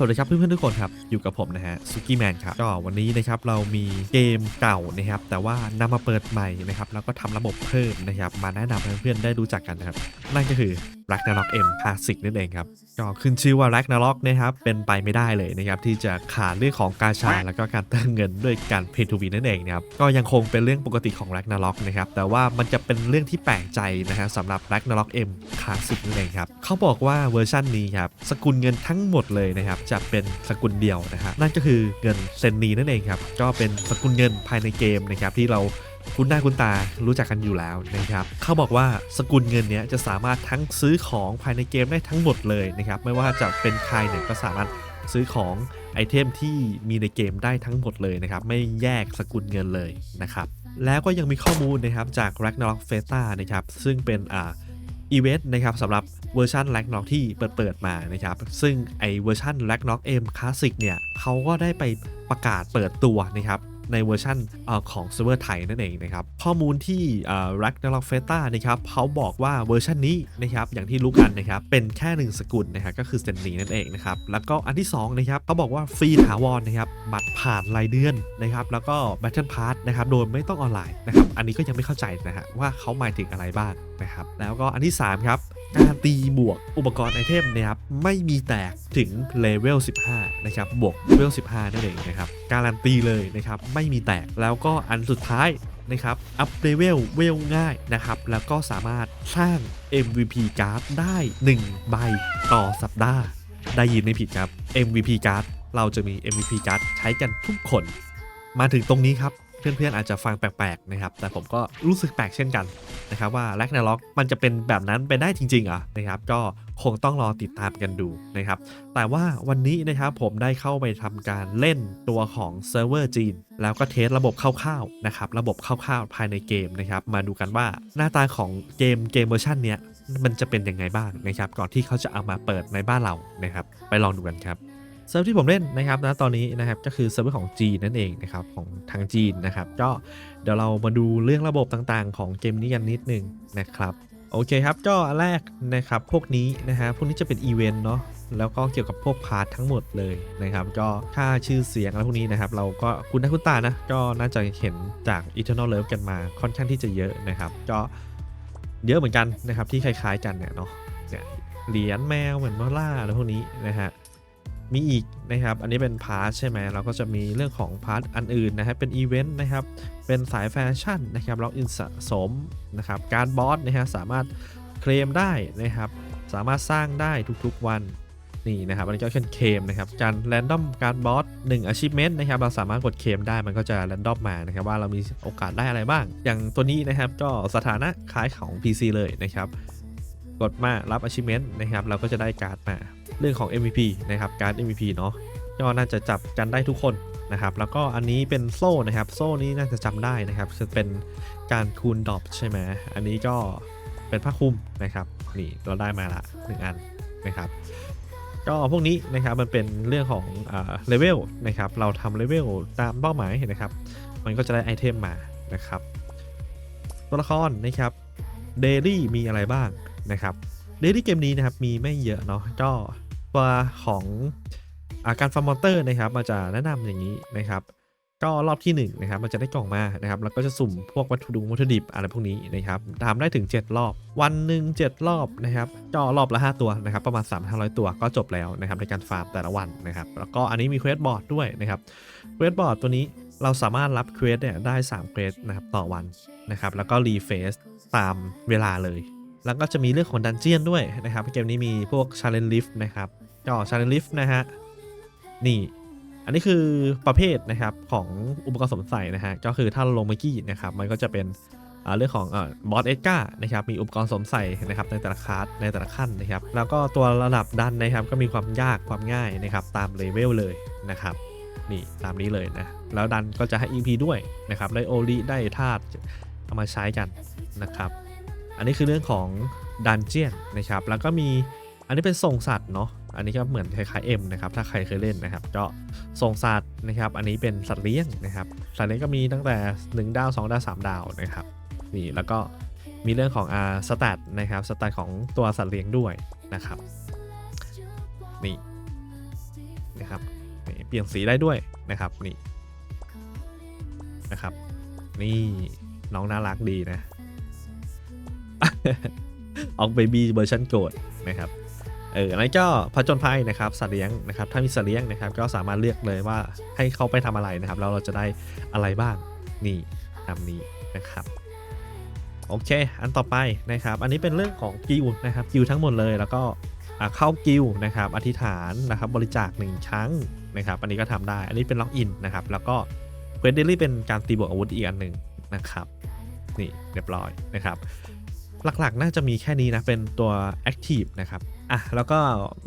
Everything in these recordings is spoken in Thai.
สวัสดีครับเพื่อนๆทุกคนครับ อยู่กับผมนะฮะซุกี้แมนครับก็วันนี้นะครับเรามีเกมเก่านะครับ แต่ว่านำมาเปิดใหม่นะครับแล้วก็ทำระบบเพิ่มนะครับ มาแนะนำให้เพื่อนๆได้รู้จักกันนะครับ นั่นก็คือ Ragnarok M Classic นั่นเองครับก็ขึ้นชื่อว่า Ragnarok นะครับเป็นไปไม่ได้เลยนะครับที่จะขาดเรื่องของการชา แล้วก็การเติมเงินด้วยการ Pay to Win นั่นเองนะครับก็ยังคงเป็นเรื่องปกติของ Ragnarok นะครับแต่ว่ามันจะเป็นเรื่องที่แปลกใจนะฮะสำหรับ Ragnarok M Classic นั่นเองครับเขาบอกว่าเวอร์ชันนี้ครับสกุลเงินทั้งหมดเลยนะครับจะเป็นสกุลเดียวนะฮะนั่นก็คือเงินเซนนีนั่นเองครับก็เป็นสกุลเงินภายในเกมนะครับที่เรา คุ้นหน้าคุ้นตารู้จักกันอยู่แล้วนะครับเขาบอกว่าสกุลเงินเนี้ยจะสามารถทั้งซื้อของภายในเกมได้ทั้งหมดเลยนะครับไม่ว่าจะเป็นใครเนี่ยก็สามารถซื้อของไอเทมที่มีในเกมได้ทั้งหมดเลยนะครับไม่แยกสกุลเงินเลยนะครับแล้วก็ยังมีข้อมูลนะครับจาก Ragnarok f e t a นะครับซึ่งเป็นอ่าอีเวนต์นะครับสำหรับเวอร์ชัน Ragnarok ที่เปิดเปิดมานะครับ ซึ่งไอเวอร์ชัน Ragnarok M Classic เนี่ยเขาก็ได้ไปประกาศเปิดตัวนะครับ ในเวอร์ชันอของเซิร์ฟเวอร์ไทยนั่นเองนะครับ ข้อมูลที่เอ่อ Ragnarok f e t a นะครับเขาบอกว่าเวอร์ชันนี้นะครับอย่างที่รู้กันนะครับเป็นแค่หนึ่งสกุลนะครับก็คือเซนนีนั่นเองนะครับแล้วก็อันที่สองนะครับเขาบอกว่าฟรีถาวรนะครับบัตรผ่านรายเดือนนะครับแล้วก็ Battle Pass นะครับโดยไม่ต้องออนไลน์นะครับอันนี้ก็ยังไม่เข้าใจนะฮะว่าเขาหมายถึงอะไรบ้างนะครับแล้วก็อันที่3ครับ การตีบวกอุปกรณ์ไอเทมนะครับไม่มีแตกถึงเลเวล 15 นะครับ บวกเลเวล 15 นั่นเองนะครับ การันตีเลยนะครับ ไม่มีแตกแล้วก็อันสุดท้ายนะครับ อัพเลเวลเวลง่ายนะครับ แล้วก็สามารถสร้าง MVP การ์ดได้ 1 ใบต่อสัปดาห์ ได้ยินไม่ผิดครับ MVP การ์ดเราจะมี MVP การ์ดใช้กันทุกคน มาถึงตรงนี้ครับ เพื่อนๆอาจจะฟังแปลกๆนะครับ แต่ผมก็รู้สึกแปลกเช่นกันนะครับว่า r a g n a r o k มันจะเป็นแบบนั้นไปได้จริงๆเหรอนะครับก็คงต้องรอติดตามกันดูนะครับ แต่ว่าวันนี้นะครับผมได้เข้าไปทำการเล่นตัวของเซิร์ฟเวอร์จีน แล้วก็เทสระบบคร่าวๆนะครับระบบคร่าวๆภายในเกมนะครับ มาดูกันว่าหน้าตาของเกมเกมเวอร์ชันเนี้ยมันจะเป็นยังไงบ้างนะครับ ก่อนที่เขาจะเอามาเปิดในบ้านเรานะครับ ไปลองดูกันครับ เซิร์ฟที่ผมเล่นนะครับนะตอนนี้นะครับก็คือเซิร์ฟของจีนนั่นเองนะครับของทางจีนนะครับก็เดี๋ยวเรามาดูเรื่องระบบต่างๆ ของเกมนี้กันนิดนึงนะครับโอเคครับก็อันแรกนะครับพวกนี้นะฮะพวกนี้จะเป็นอีเวนต์เนาะแล้วก็เกี่ยวกับพวกพาร์ททั้งหมดเลยนะครับ ก็ค่าชื่อเสียงอะไรพวกนี้นะครับ เราก็คุณน้าคุณตานะ ก็น่าจะเห็นจาก Eternal Love กันมาค่อนข้างที่จะเยอะนะครับ ก็เยอะเหมือนกันนะครับที่คล้ายๆกันเนี่ยเนาะเนี่ยเหรียญแมวเหมือนมอล่าอะไรพวกนี้นะฮะ มีอีกนะครับ อันนี้เป็นพาร์ทใช่ไหมเราก็จะมีเรื่องของพาร์ทอันอื่นนะครับ เป็นอีเวนต์นะครับ เป็นสายแฟชั่นนะครับล็อกอินสะสมนะครับ การบอสนะฮะสามารถเคลมได้นะครับ สามารถสร้างได้ทุกๆวันนี่นะครับ อันนี้ก็เป็นเคลมนะครับ การแรนดอมการบอส1 achievement นะครับ เราสามารถกดเคลมได้ มันก็จะแรนดอมมานะครับ ว่าเรามีโอกาสได้อะไรบ้าง อย่างตัวนี้นะครับ ก็สถานะคล้ายของ PC เลยนะครับ กดมารับ achievement นะครับ เราก็จะได้การ์ดมา เรื่องของ MVP นะครับการ์ด MVP เนาะก็น่าจะจับกันได้ทุกคนนะครับ แล้วก็อันนี้เป็นโซ่นะครับ โซ่นี้น่าจะจำได้นะครับจะเป็นการคูณดอปใช่ไหมอันนี้ก็เป็นผ้าคลุมนะครับนี่เราได้มาละหนึ่งอันนะครับก็พวกนี้นะครับมันเป็นเรื่องของเลเวลนะครับเราทำเลเวลตามเป้าหมายนะครับ มันก็จะได้ไอเทมมานะครับตัวละครนะครับเดลี่มีอะไรบ้างนะครับเดลี่เกมนี้นะครับมีไม่เยอะเนาะก็ ตัวของอาการฟาร์มมอนเตอร์นะครับมันจะแนะนำอย่างนี้นะครับ ก็รอบที่1นงนะครับมันจะได้กล่องมานะครับแล้วก็จะสุ่มพวกวัตถุดิบวัตถุดิบอะไรพวกนี้นะครับทำได้ถึง 7 รอบ วันหนึ่ง7รอบนะครับก็รอบละ 5 ตัวนะครับประมาณ 3 5 0 0 ตัวก็จบแล้วนะครับในการฟาร์มแต่ละวันนะครับแล้วก็อันนี้มีเควสบอร์ดด้วยนะครับเควสบอร์ดตัวนี้เราสามารถรับเควสเนี่ยได้3เควสนะครับต่อวันนะครับแล้วก็รีเฟซตามเวลาเลย แล้วก็จะมีเรื่องของดันเจียนด้วยนะครับเกมนี้มีพวก Challenge Lift นะครับ ก็ Challenge Lift นะฮะ นี่ อันนี้คือประเภทนะครับของอุปกรณ์สมใส่นะฮะ ก็คือถ้าเราลงเมื่อกี้นะครับ มันก็จะเป็นเรื่องของบอสเอ็กกานะครับ มีอุปกรณ์สมใส่นะครับในแต่ละคลาสในแต่ละขั้นนะครับ แล้วก็ตัวระดับดันนะครับ ก็มีความยากความง่ายนะครับ ตามเลเวลเลยนะครับ นี่ตามนี้เลยนะ แล้วดันก็จะให้ EP ด้วยนะครับ ได้โอลิได้ธาตุเอามาใช้กันนะครับ อันนี้คือเรื่องของดันเจียนนะครับ แล้วก็มีอันนี้เป็นส่งสัตว์เนาะ อันนี้ก็เหมือนคล้ายๆเอ็มนะครับ ถ้าใครเคยเล่นนะครับ ก็ส่งสัตว์นะครับ อันนี้เป็นสัตว์เลี้ยงนะครับ สัตว์เลี้ยงก็มีตั้งแต่ 1 ดาว 2 ดาว 3 ดาวนะครับ นี่ แล้วก็มีเรื่องของอ่าสแตทนะครับ สแตทของตัวสัตว์เลี้ยงด้วยนะครับ นี่นะครับเปลี่ยนสีได้ด้วยนะครับ นี่นะครับ นี่น้องน่ารักดีนะออกเบบี้เวอร์ชันโกดนะครับ เออนั่นก็ผจญภัยนะครับสัตว์เลี้ยงนะครับถ้ามีสัตว์เลี้ยงนะครับก็สามารถเลือกเลยว่าให้เขาไปทำอะไรนะครับแล้วเราจะได้อะไรบ้างนี่ตามนี้นะครับโอเค อันต่อไปนะครับ อันนี้เป็นเรื่องของกิลด์นะครับกิลด์ทั้งหมดเลยแล้วก็เข้ากิลด์นะครับอธิษฐานนะครับบริจาคหนึ่งครั้งนะครับอันนี้ก็ทำได้ อันนี้เป็นล็อกอินนะครับแล้วก็เควสเดลี่เป็นการตีบวกอาวุธอีกอันหนึ่งนะครับนี่เรียบร้อยนะครับ หลักๆ น่าจะมีแค่นี้นะ เป็นตัว Active นะครับอะแล้วก็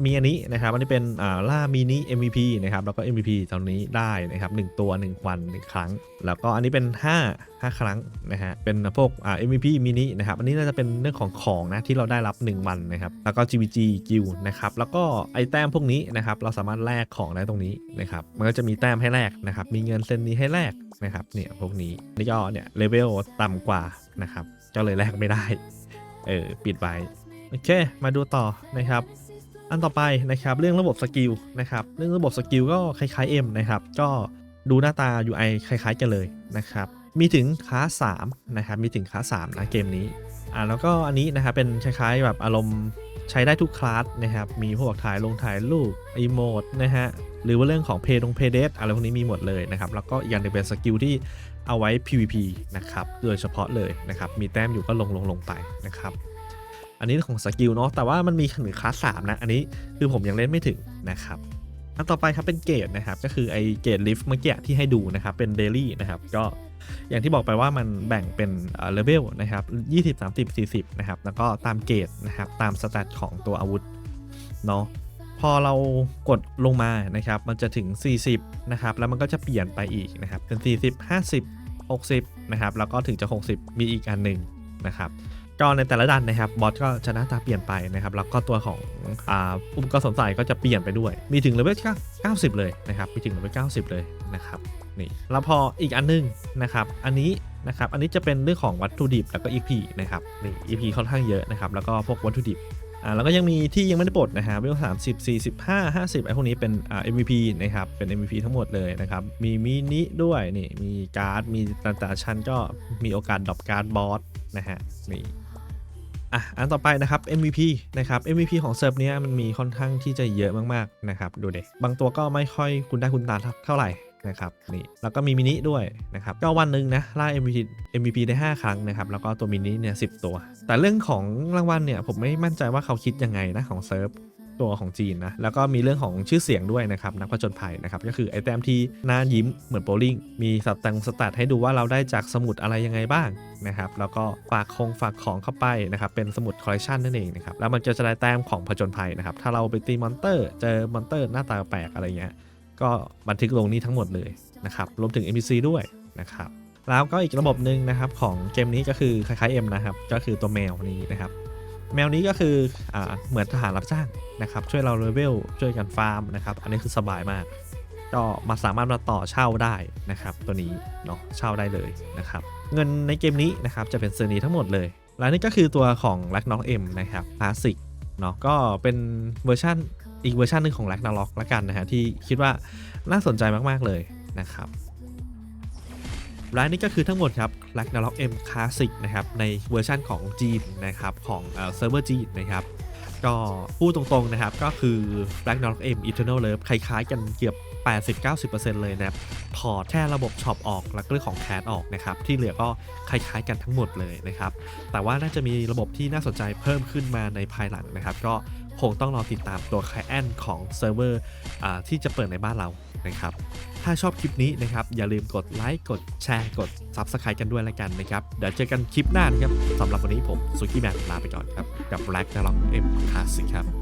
มีอันนี้นะครับอันนี้เป็นอ่าล่ามินิ MVP นะครับแล้วก็ MVP ตอนนี้ได้นะครับ1ตัว 1 วัน 1 ครั้ง แล้วก็อันนี้เป็น 5 5 ครั้งนะฮะเป็นพวกอ่า MVP มินินะครับอันนี้น่าจะเป็นเรื่องของของนะที่เราได้รับ 1 วันนะครับแล้วก็ GVG กิลนะครับแล้วก็ไอแต้มพวกนี้นะครับเราสามารถแลกของได้ตรงนี้นะครับมันก็จะมีแต้มให้แลกนะครับมีเงินเส้นนี้ให้แลกนะครับเนี่ยพวกนี้นี่ก็เนี่ยเลเวลต่ำกว่านะครับก็เลยแลกไม่ได้ เออปิดไว้โอเค มาดูต่อนะครับอันต่อไปนะครับเรื่องระบบสกิลนะครับเรื่องระบบสกิลก็คล้ายๆ M นะครับก็ดูหน้าตา UI คล้าย ๆ กันเลยนะครับมีถึงคลาส3นะครับมีถึงคลาส3นะเกมนี้อ่าแล้วก็อันนี้นะครับเป็นคล้ายๆแบบอารมณ์ ใช้ได้ทุกคลาสนะครับ มีพวกถ่ายลงถ่ายรูปอีโมดนะฮะ หรือว่าเรื่องของเพย์ลงเพย์เดอะไรพวกนี้มีหมดเลยนะครับ แล้วก็อย่างหนึงเป็นสกิลที่เอาไว้ PVP นะครับ โดยเฉพาะเลยนะครับ มีแต้มอยู่ก็ลงลงลงไปนะครับ อันนี้ของสกิลเนาะ แต่ว่ามันมีถึงคลาสสามนะ อันนี้คือผมยังเล่นไม่ถึงนะครับ อันต่อไปครับเป็นเกรดนะครับก็คือไอเกรดลิฟต์เมื่อกี้ที่ให้ดูนะครับเป็นเดลี่นะครับก็อย่างที่บอกไปว่ามันแบ่งเป็นเลเวลนะครับ20 30 40นะครับแล้วก็ตามเกรดนะครับตามสแตทของตัวอาวุธเนาะพอเรากดลงมานะครับมันจะถึง 40นะครับแล้วมันก็จะเปลี่ยนไปอีกนะครับเป็น 40 50 60นะครับแล้วก็ถึงจะ 60 มีอีกอันหนึ่งนะครับ ก็ในแต่ละดันนะครับบอสก็จะหน้าตาเปลี่ยนไปนะครับแล้วก็ตัวของอ่าอุปกรณ์สวมใส่ก็จะเปลี่ยนไปด้วย มีถึงเลเวล90 เลยนะครับมีถึงเลเวล90 เลยนะครับนี่แล้วพออีกอันนึงนะครับอันนี้นะครับอันนี้จะเป็นเรื่องของวัตถุดิบแล้วก็ EP นะครับนี่ EP ค่อนข้างเยอะนะครับแล้วก็พวกวัตถุดิบอ่าแล้วก็ยังมีที่ยังไม่ได้ปลดนะฮะเวลสามสิบสี่สิบห้าห้าสิบไอ้พวกนี้เป็นอ่า MVP นะครับเป็น MVP ทั้งหมดเลยนะครับมีมินิด้วยนี่มีการ์ดมีแต่ละชั้นก็มีโอกาสดรอปการ์ดบอสนะฮะนี่ อะอันต่อไปนะครับ MVP นะครับ MVP ของเซิร์ฟเนี้ยมันมีค่อนข้างที่จะเยอะมากๆนะครับดูเด็บางตัวก็ไม่ค่อยคุณได้คุณตาเท่าไหร่นะครับนี่แล้วก็มีมินิด้วยนะครับก็วันหนึ่งนะล่า MVP MVP ได้ 5 ครั้งนะครับแล้วก็ตัวมินิเนี่ยสิตัว แต่เรื่องของรางวัลเนี่ยผมไม่มั่นใจว่าเขาคิดยังไงนะของเซิร์ฟ ตัวของจีนนะแล้วก็มีเรื่องของชื่อเสียงด้วยนะครับนักผจญภัยนะครับก็คือไอแต้มที่หน้ายิ้มเหมือนโบลิ่งมีสแตงสแตทให้ดูว่าเราได้จากสมุดอะไรยังไงบ้างนะครับแล้วก็ฝากคงฝากของเข้าไปนะครับเป็นสมุดคอลเลคชันนั่นเองนะครับแล้วมันจะจะได้แต้มของผจญภัยนะครับถ้าเราไปตีมอนเตอร์เจอมอนเตอร์หน้าตาแปลกอะไรเงี้ยก็บันทึกลงนี้ทั้งหมดเลยนะครับรวมถึง NPC ด้วยนะครับแล้วก็อีกระบบหนึ่งนะครับของเกมนี้ก็คือคล้ายๆ M นะครับก็คือตัวแมวนี้นะครับ แมวนี้ก็คืออเหมือนทหารรับจ้างนะครับช่วยเราเลเวลช่วยกันฟาร์มนะครับอันนี้คือสบายมากก็มาสามารถมาต่อเช่าได้นะครับ ตัวนี้เนาะเช่าได้เลยนะครับ เงินในเกมนี้นะครับจะเป็นเซอร์นี้ทั้งหมดเลยและนี่ก็คือตัวของ r a g n a r o k M นะครับคลาสสิกเนาะก็เป็นเวอร์ชันอีกเวอร์ชันหนึ่งของ r a g n a r o k ละกันนะฮะที่คิดว่าน่าสนใจมาก ๆ เลยนะครับ และนี่ก็คือทั้งหมดครับ Ragnarok M Classic นะครับ ในเวอร์ชั่นของจีนนะครับ ของเซิร์ฟเวอร์จีนนะครับ ก็พูดตรงๆนะครับ ก็คือ Ragnarok M Eternal Love คล้ายๆกันเกือบ 80-90%เลยนะครับ ถอดแค่ระบบช็อปออกแล้วก็เรื่องของแคสออกนะครับ ที่เหลือก็คล้ายๆกันทั้งหมดเลยนะครับ แต่ว่าน่าจะมีระบบที่น่าสนใจเพิ่มขึ้นมาในภายหลังนะครับ ก็ คงต้องรอติดตามตัว Client ของเซิร์ฟเวอร์ที่จะเปิดในบ้านเรานะครับ ถ้าชอบคลิปนี้นะครับ อย่าลืมกดไลค์กดแชร์กด Subscribe กันด้วยละกันนะครับ เดี๋ยวเจอกันคลิปหน้านะครับสำหรับวันนี้ผมสุกี้แมนลาไปก่อนครับ กับ Black น a r o k M Classic ครับ